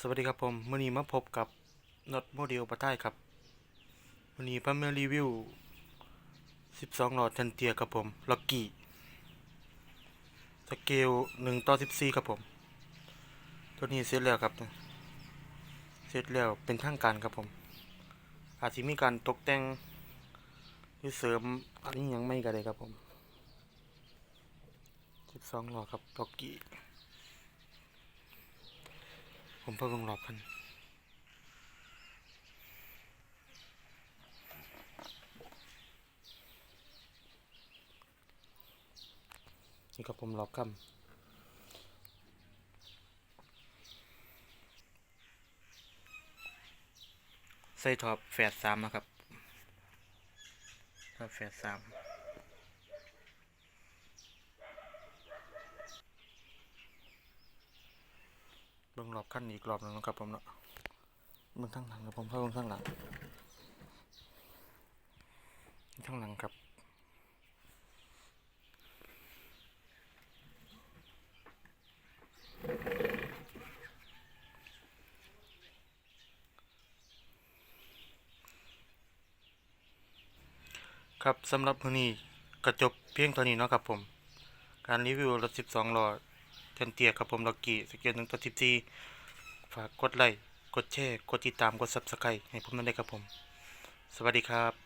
สวัสดีครับผมมื่อนี้มาพบกับน็อตโมเดลปะใต้ครับมื่อนี้พามารีวิว 12 หลอดทันเตียครับผมล็อกกี้สเกล1ต่อ14 ครับผม ตัวนี้เสร็จแล้วครับ เสร็จแล้วเป็นทางการครับผม อาจจะมีการตกแต่งหรือเสริมอันนี้ยังไม่กันเลยครับผม 12 หลอดครับล็อกกี้ ผมเพิ่งลงรอบกันนี่ก็ผมรอบคำใส่ท็อปแฟดสามนะครับท็อปแฟดสาม เบิ่งรอบขั้นอีกรอบนึงนะครับผมเนาะเบิ่งข้างหลังครับผมเพิ่งเบิ่งข้างหลังข้างหลังครับครับสำหรับมื้อนี้ก็จบเพียงเท่านี้เนาะครับผม การรีวิวรถ12ล้อ เทนเตียครับผมล็อกกี้สเกล1ต่อ14ฝากกดไลค์กดแชร์กดติดตามกดซับสไครต์ให้ผมด้วยนะครับผม สวัสดีครับ